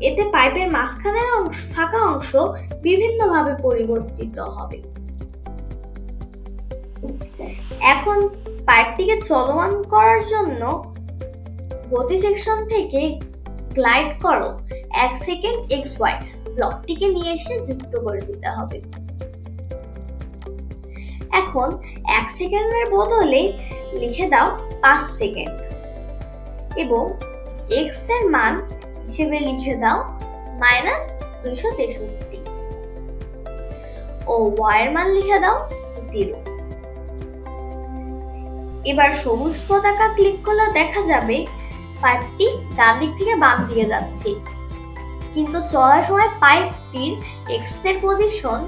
এতে পাইপের মাঝখানের অংশ, ফাঁকা অংশ বিভিন্নভাবে পরিবর্তিত হবে। এখন পাইপটিকে চলমান করার জন্য গতি সেকশন থেকে গ্লাইড করো। এক সেকেন্ড এক্স ওয়াই ব্লকটিকে নিয়ে এসে যুক্ত করে দিতে হবে। এখন এক সেকেন্ডের বদলে লিখে দাও পাঁচ সেকেন্ড। এবং এক্সের মান হিসেবে লিখে দাও মাইনাস দুইশো তেষট্টি। ও ওয়াই এর মান লিখে দাও জিরো এবার সবুজ পতাকা ক্লিক করলে দেখা যাবে পাইপটি ডান দিক থেকে বাম দিকে যাচ্ছে। কিন্তু চলার সময় পাইপটির এক্সের পজিশন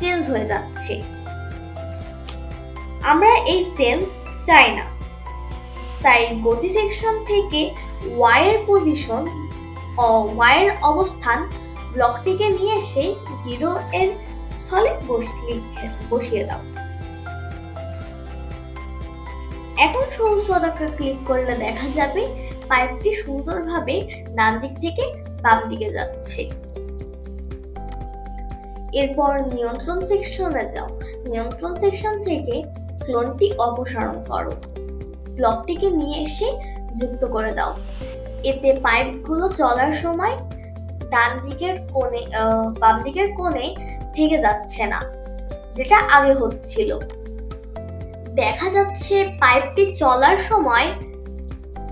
চেঞ্জ হয়ে যাচ্ছে। আমরা এই চেঞ্জ চাই না। তাই গতি সেকশন থেকে ওয়াই পজিশন ও ওয়াই অবস্থান ব্লকটিকে নিয়ে এসে জিরো এর স্থলে বসিয়ে দাও। এখন সবুজ পতাকা ক্লিক করলে দেখা যাবে পাইপটি সুন্দরভাবে ডান দিক থেকে বাম দিকে যাচ্ছে। এরপর নিয়ন্ত্রণ সেকশনে যাও। নিয়ন্ত্রণ সেকশন থেকে ক্লোনটি অপসারণ করো। ব্লকটিকে নিয়ে এসে যুক্ত করে দাও। এতে পাইপগুলো চলার সময় ডান দিকের কোণে বাম দিকের কোণে থেকে যাচ্ছে না, যেটা আগে হচ্ছিল। দেখা যাচ্ছে পাইপটি চলার সময়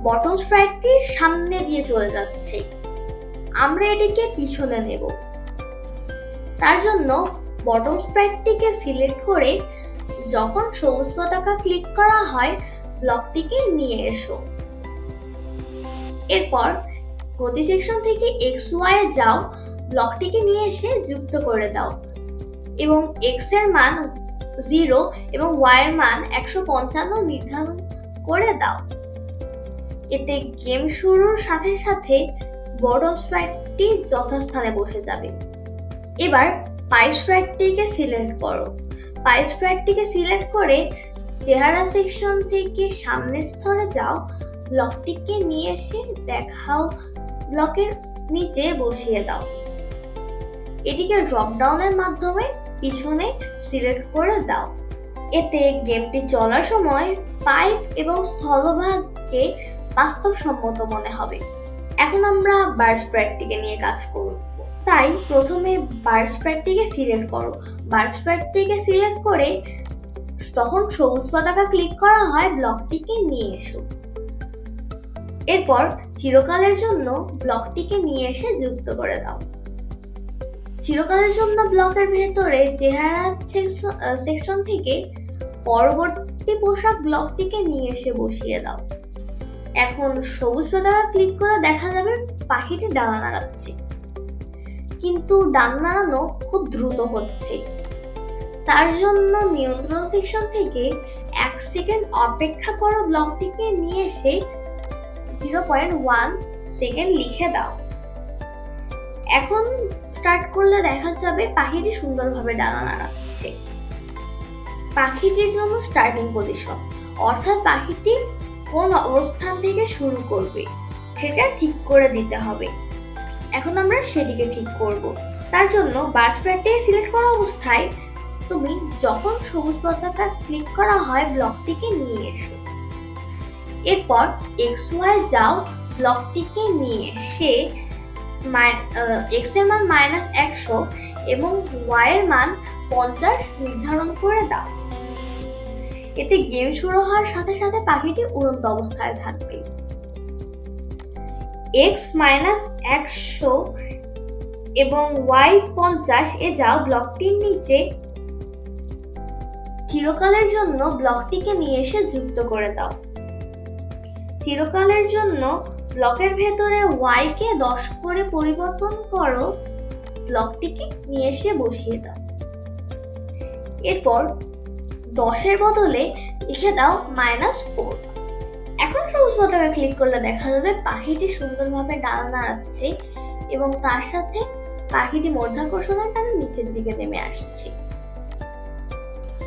বটম স্প্রাইটটি সামনে দিয়ে চলে যাচ্ছে। আমরা এটিকে পিছনে নেব। তার জন্য বটম স্প্রাইটটিকে সিলেক্ট করে যখন সবুজ পতাকা ক্লিক করা হয় ব্লকটিকে নিয়ে এসো। এরপর গতি সেকশন থেকে এক্স ওয়াই যাও ব্লকটিকে নিয়ে এসে যুক্ত করে দাও এবং এক্সের মান জিরো এবং ওয়াই এর মান একশো পঞ্চান্ন নির্ধারণ করে দাও। এতে গেম শুরুর সাথে সাথে বড় স্প্রাইটটি যথাস্থানে বসে যাবে। এবার পাই স্প্রাইটটিকে সিলেক্ট করো। পাই স্প্রাইটটিকে সিলেক্ট করে চেহারা সেকশন থেকে সামনের স্তরে যাও ব্লকটিকে নিয়ে এসে দেখাও ব্লকের নিচে বসিয়ে দাও। এটিকে ড্রপ ডাউনের মাধ্যমে পিছনে সিলেক্ট করে দাও। এতে গেমটি চলার সময় পাইপ এবং স্থলভাগকে বাস্তবসম্মত মনে হবে। এখন আমরা বার স্প্রেডটিকে নিয়ে কাজ করব। তাই প্রথমে বার স্প্রেডটিকে সিলেক্ট করো। বার স্প্রেডটিকে সিলেক্ট করে তখন সবুজ পতাকা ক্লিক করা হয় ব্লকটিকে নিয়ে এসো। এরপর চিরকালের জন্য ব্লকটিকে নিয়ে এসে যুক্ত করে দাও। চিরকালের জন্য ব্লকের ভেতরে চেহারা সেকশন থেকে পরবর্তী পোশাক ব্লকটিকে নিয়ে এসে বসিয়ে দাও। এখন সবুজ পতাকা ক্লিক করে দেখা যাবে পাখিটি ডানা নাড়াচ্ছে। কিন্তু ডান নাড়ানো খুব দ্রুত হচ্ছে। তার জন্য নিয়ন্ত্রণ সেকশন থেকে এক সেকেন্ড অপেক্ষা করো ব্লকটিকে নিয়ে এসে জিরো পয়েন্ট ওয়ান সেকেন্ড লিখে দাও। এখন স্টার্ট করলে দেখা যাবে পাখিটি সুন্দরভাবে ডানা নাড়াচ্ছে। পাখিটির জন্য স্টার্টিং পজিশন অর্থাৎ পাখিটি কোন অবস্থান থেকে শুরু করবে, সেটা ঠিক করে দিতে হবে। এখন আমরা সেটিকে ঠিক করব। তার জন্য বার স্প্রেডটিকে সিলেক্ট করা অবস্থায় তুমি যখন সবুজ পতাকা ক্লিক করা হয় ব্লকটিকে নিয়ে এসো। এরপর এক্স ওয়াই যাও ব্লকটিকে নিয়ে এসে এক্সের মান মাইনাস একশো এবং ওয়াই এর মান পঞ্চাশ নির্ধারণ করে দাও। এতে গেম শুরু হওয়ার সাথে সাথে পাখিটি উড়ন্ত অবস্থায় থাকবে। এক্স মাইনাস একশো এবং ওয়াই পঞ্চাশ এ যাও ব্লকটির নিচে চিরকালের জন্য ব্লকটিকে নিয়ে এসে যুক্ত করে দাও। চিরকালের জন্য ব্লকের ভেতরে ওয়াই কে দশ করে পরিবর্তন করো, ব্লকটিকে নিয়ে এসে বসিয়ে দাও। এরপর দশের বদলে লিখে দাও মাইনাস ফোর এখন সবুজ পতাকা ক্লিক করলে দেখা যাবে পাখিটি সুন্দরভাবে ডানা নাড়াচ্ছে এবং তার সাথে পাখিটি মধ্যাকর্ষণের টানে নিচের দিকে নেমে আসছে।